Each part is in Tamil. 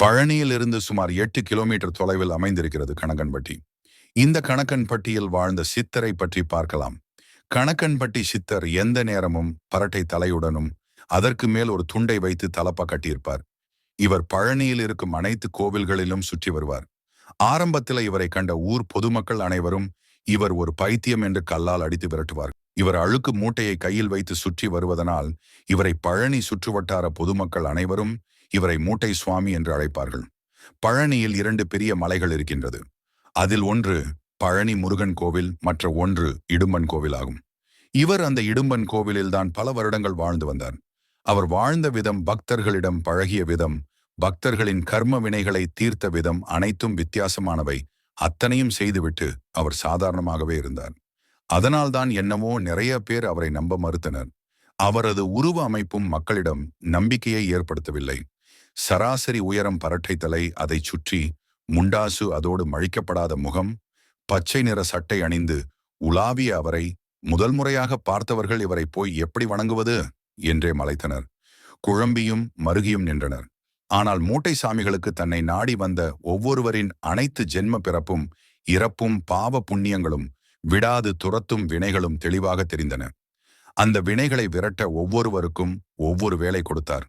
பழனியிலிருந்து சுமார் எட்டு கிலோமீட்டர் தொலைவில் அமைந்திருக்கிறது கணக்கன்பட்டி. இந்த கணக்கன்பட்டியில் வாழ்ந்த சித்தரை பற்றி பார்க்கலாம். கணக்கன்பட்டி சித்தர் எந்த நேரமும் பரட்டை தலையுடனும் அதற்கு மேல் ஒரு துண்டை வைத்து தலப்பா கட்டியிருப்பார். இவர் பழனியில் இருக்கும் அனைத்து கோவில்களிலும் சுற்றி வருவார். ஆரம்பத்தில் இவரை கண்ட ஊர் பொதுமக்கள் அனைவரும் இவர் ஒரு பைத்தியம் என்று கல்லால் அடித்து விரட்டுவார் இவர் அழுக்கு மூட்டையை கையில் வைத்து சுற்றி வருவதனால் இவரை பழனி சுற்றுவட்டார பொதுமக்கள் அனைவரும் இவரை மூட்டை சுவாமி என்று அழைப்பார்கள். பழனியில் இரண்டு பெரிய மலைகள் இருக்கின்றது. அதில் ஒன்று பழனி முருகன் கோவில் மற்ற ஒன்று இடும்பன் கோவில் ஆகும். இவர் அந்த இடும்பன் கோவிலில்தான் பல வருடங்கள் வாழ்ந்து வந்தார். அவர் வாழ்ந்த விதம் பக்தர்களிடம் பழகிய விதம் பக்தர்களின் கர்ம வினைகளை தீர்த்த விதம் அனைத்தும் வித்தியாசமானவை. அத்தனையும் செய்துவிட்டு அவர் சாதாரணமாகவே இருந்தார். அதனால்தான் என்னவோ நிறைய பேர் அவரை நம்ப மறுத்தனர். அவரது உருவ அமைப்பும் மக்களிடம் நம்பிக்கையை ஏற்படுத்தவில்லை. சராசரி உயரம் பரட்டை தலை அதைச் சுற்றி முண்டாசு அதோடு மழிக்கப்படாத முகம் பச்சை நிற சட்டை அணிந்து உலாவிய அவரை முதல் முறையாக பார்த்தவர்கள் இவரை போய் எப்படி வணங்குவது? என்றே மலைத்தனர். குழம்பியும் மருகியும் நின்றனர். ஆனால் மூட்டை சாமிகளுக்கு தன்னை நாடி வந்த ஒவ்வொருவரின் அனைத்து ஜென்ம பிறப்பும் இறப்பும் பாவ புண்ணியங்களும் விடாது துரத்தும் வினைகளும் தெளிவாக தெரிந்தன. அந்த வினைகளை விரட்ட ஒவ்வொருவருக்கும் ஒவ்வொரு வேலை கொடுத்தார்.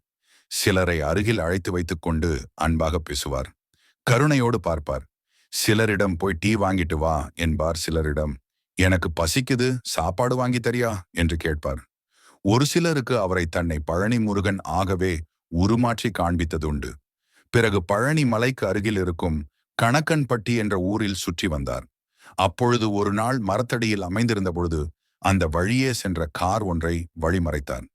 சிலரை அருகில் அழைத்து வைத்துக் கொண்டு அன்பாக பேசுவார். கருணையோடு பார்ப்பார். சிலரிடம் போய் டீ வாங்கிட்டு வா என்பார் சிலரிடம். எனக்கு பசிக்குது சாப்பாடு வாங்கி தரியா என்று கேட்பார். ஒரு சிலருக்கு அவரை தன்னை பழனி முருகன் ஆகவே உருமாற்றி காண்பித்ததுண்டு. பிறகு பழனி மலைக்கு அருகில் இருக்கும் கணக்கன்பட்டி என்ற ஊரில் சுற்றி வந்தார். அப்பொழுது ஒரு நாள் மரத்தடியில் அமைந்திருந்த பொழுது அந்த வழியே சென்ற கார் ஒன்றை வழிமறைத்தான்.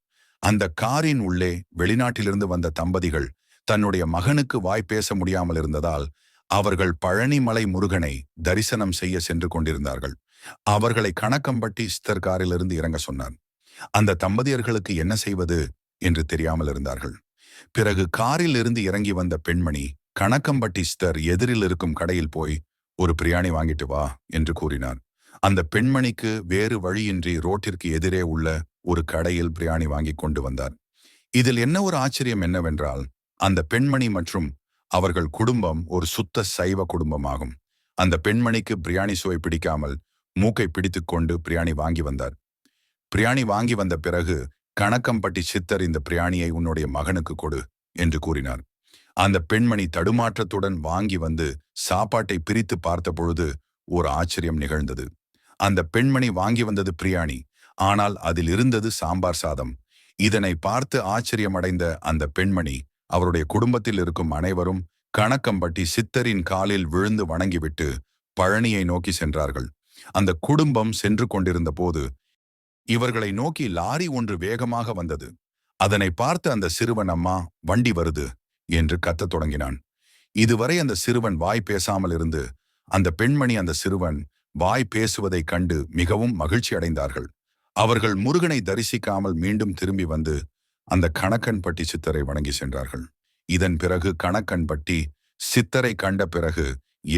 அந்த காரின் உள்ளே வெளிநாட்டிலிருந்து வந்த தம்பதிகள் தன்னுடைய மகனுக்கு வாய் பேச முடியாமல் இருந்ததால் அவர்கள் பழனிமலை முருகனை தரிசனம் செய்ய சென்று கொண்டிருந்தார்கள். அவர்களை கணக்கம்பட்டி ஸ்தர் காரிலிருந்து இறங்க சொன்னார் அந்த தம்பதியர்களுக்கு என்ன செய்வது என்று தெரியாமல் இருந்தார்கள். பிறகு காரில் இருந்து இறங்கி வந்த பெண்மணி கணக்கம்பட்டி ஸ்தர் எதிரில் இருக்கும் கடையில் போய் ஒரு பிரியாணி வாங்கிட்டு வா என்று கூறினார். அந்த பெண்மணிக்கு வேறு வழியின்றி ரோட்டிற்கு எதிரே உள்ள ஒரு கடையில் பிரியாணி வாங்கி கொண்டு வந்தார். இதில் என்ன ஒரு ஆச்சரியம் என்னவென்றால் அந்த பெண்மணி மற்றும் அவர்கள் குடும்பம் ஒரு சுத்த சைவ குடும்பமாகும். அந்த பெண்மணிக்கு பிரியாணி சுவை பிடிக்காமல் மூக்கை பிடித்துக்கொண்டு பிரியாணி வாங்கி வந்தார். பிரியாணி வாங்கி வந்த பிறகு கணக்கம்பட்டி சித்தர் இந்த பிரியாணியை உன்னுடைய மகனுக்கு கொடு என்று கூறினார். அந்த பெண்மணி தடுமாற்றத்துடன் வாங்கி வந்து சாப்பாட்டை பிரித்து பார்த்த பொழுது ஒரு ஆச்சரியம் நிகழ்ந்தது. அந்த பெண்மணி வாங்கி வந்தது பிரியாணி ஆனால் அதில் இருந்தது சாம்பார் சாதம். இதனை பார்த்து ஆச்சரியமடைந்த அந்த பெண்மணி அவருடைய குடும்பத்தில் இருக்கும் அனைவரும் கணக்கம்பட்டி சித்தரின் காலில் விழுந்து வணங்கிவிட்டு பழனியை நோக்கி சென்றார்கள். அந்த குடும்பம் சென்று கொண்டிருந்த போது இவர்களை நோக்கி லாரி ஒன்று வேகமாக வந்தது. அதனை பார்த்து அந்த சிறுவன் அம்மா வண்டி வருது. என்று கத்தத் தொடங்கினான். இதுவரை அந்த சிறுவன் வாய் பேசாமல் இருந்து அந்த பெண்மணி அந்த சிறுவன் வாய் பேசுவதைக் கண்டு மிகவும் மகிழ்ச்சி அடைந்தார்கள். அவர்கள் முருகனை தரிசிக்காமல் மீண்டும் திரும்பி வந்து அந்த கணக்கன்பட்டி சித்தரை வணங்கி சென்றார்கள். இதன் பிறகு கணக்கன்பட்டி சித்தரை கண்ட பிறகு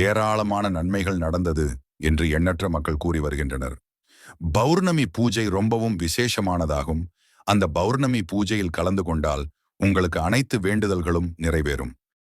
ஏராளமான நன்மைகள் நடந்தது என்று எண்ணற்ற மக்கள் கூறி வருகின்றனர். பௌர்ணமி பூஜை ரொம்பவும் விசேஷமானதாகும். அந்த பௌர்ணமி பூஜையில் கலந்து கொண்டால் உங்களுக்கு அனைத்து வேண்டுதல்களும் நிறைவேறும்.